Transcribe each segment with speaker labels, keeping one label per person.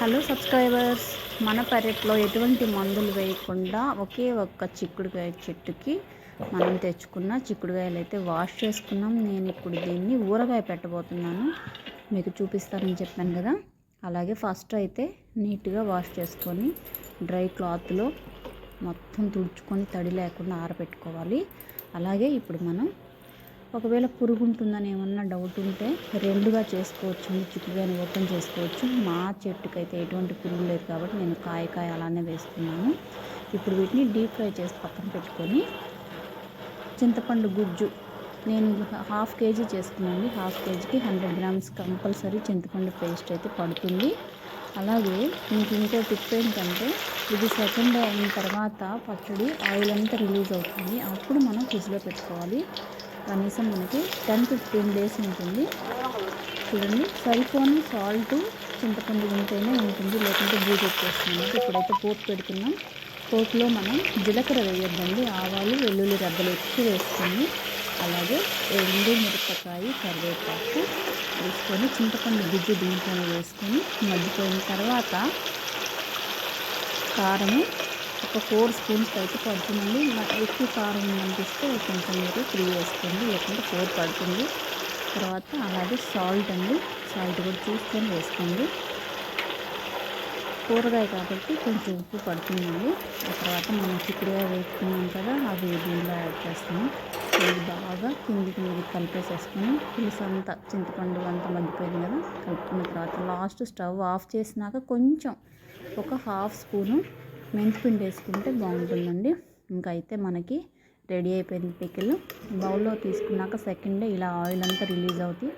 Speaker 1: Hello subscribers మన పెరట్లో ఎటువంటి మందులు వేయకుండా ఒకే ఒక్క చిక్కుడుకాయ చెట్టుకి మనం తెచ్చుకున్న చిక్కుడుకాయలు అయితే వాష్ చేసుకున్నాం. నేను ఇప్పుడు దీన్ని ఊరగాయ పెట్టబోతున్నాను. మీకు చూపిస్తానని చెప్పాను కదా. అలాగే ఫస్ట్ అయితే నీట్గా వాష్ చేసుకొని డ్రై క్లాత్లో మొత్తం తుడుచుకొని తడి లేకుండా ఆరబెట్టుకోవాలి. అలాగే ఇప్పుడు మనం ఒకవేళ పురుగు ఉంటుందని ఏమన్నా డౌట్ ఉంటే రెండుగా చేసుకోవచ్చు. చిక్కుగానే ఓపెన్ చేసుకోవచ్చు. మా చెట్టుకైతే అయితే ఎటువంటి పురుగు లేదు కాబట్టి నేను కాయ కాయ అలానే వేసుకున్నాను. ఇప్పుడు వీటిని డీప్ ఫ్రై చేసి పక్కన పెట్టుకొని చింతపండు గుజ్జు నేను హాఫ్ కేజీ చేసుకున్నాను హాఫ్ కేజీకి హండ్రెడ్ గ్రామ్స్ కంపల్సరీ చింతపండు పేస్ట్ అయితే పడుతుంది. అలాగే మీకు ఇంకో టిప్ ఏంటంటే ఇది సెకండ్ అయిన తర్వాత పచ్చడి ఆయిల్ అంతా రిలీజ్ అవుతుంది. అప్పుడు మనం ఫ్రిడ్జ్లో పెట్టుకోవాలి. కనీసం మనకి టెన్ ఫిఫ్టీన్ డేస్ ఉంటుంది. చూడండి సల్ఫోన్ సాల్ట్ చింతపండు ఉంటేనే ఉంటుంది లేకుంటే బూజు వచ్చేస్తుంది. ఇప్పుడైతే పోపు పెడుతున్నాం. పోపులో మనం జీలకర్ర వేయొద్దండి. ఆవాలు వెల్లుల్లి రెబ్బలు ఎక్కువ వేసుకొని అలాగే ఎండు మిరపకాయ కరివేపాకు వేసుకొని చింతపండు గుజ్జు దీంట్లోనే వేసుకొని మగ్గిపోయిన తర్వాత కారము ఒక ఫోర్ స్పూన్స్ అయితే పడుతుందండి ఎక్కువ కారం అనిపిస్తే కొంచెం మీరు త్రీ వేసుకోండి. లేకుంటే ఫోర్ పడుతుంది. తర్వాత అలాగే సాల్ట్ అండి. సాల్ట్ కూడా చూసుకొని వేసుకోండి. కూరగాయ కాబట్టి కొంచెం ఉప్పు పడుతుందండి. ఆ తర్వాత మనం చిక్కుడుగా వేసుకున్నాం కదా అవి దీనిలో యాడ్ చేస్తాము. ఇది బాగా కిందికి మీరు కలిపేసేసుకుని పులుసు అంతా చింతపండు అంతా మగ్గిపోయింది కదా కలుపుకున్న తర్వాత లాస్ట్ స్టవ్ ఆఫ్ చేసినాక కొంచెం ఒక హాఫ్ స్పూను మెంతిపిండి వేసుకుంటే బాగుంటుందండి. ఇంకా అయితే మనకి రెడీ అయిపోయింది పికిల్. బౌల్లో తీసుకున్నాక సెకండ్ డే ఇలా ఆయిల్ అంతా రిలీజ్ అవుతుంది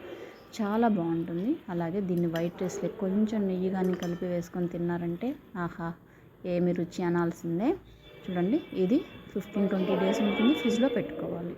Speaker 1: చాలా బాగుంటుంది. అలాగే దీన్ని వైట్ రైస్లో కొంచెం నెయ్యి కానీ కలిపి వేసుకొని తిన్నారంటే ఆహా ఏమి రుచి అనాల్సిందే. చూడండి ఇది ఫిఫ్టీన్ ట్వంటీ డేస్ ఉంటుంది ఫ్రిడ్జ్లో పెట్టుకోవాలి.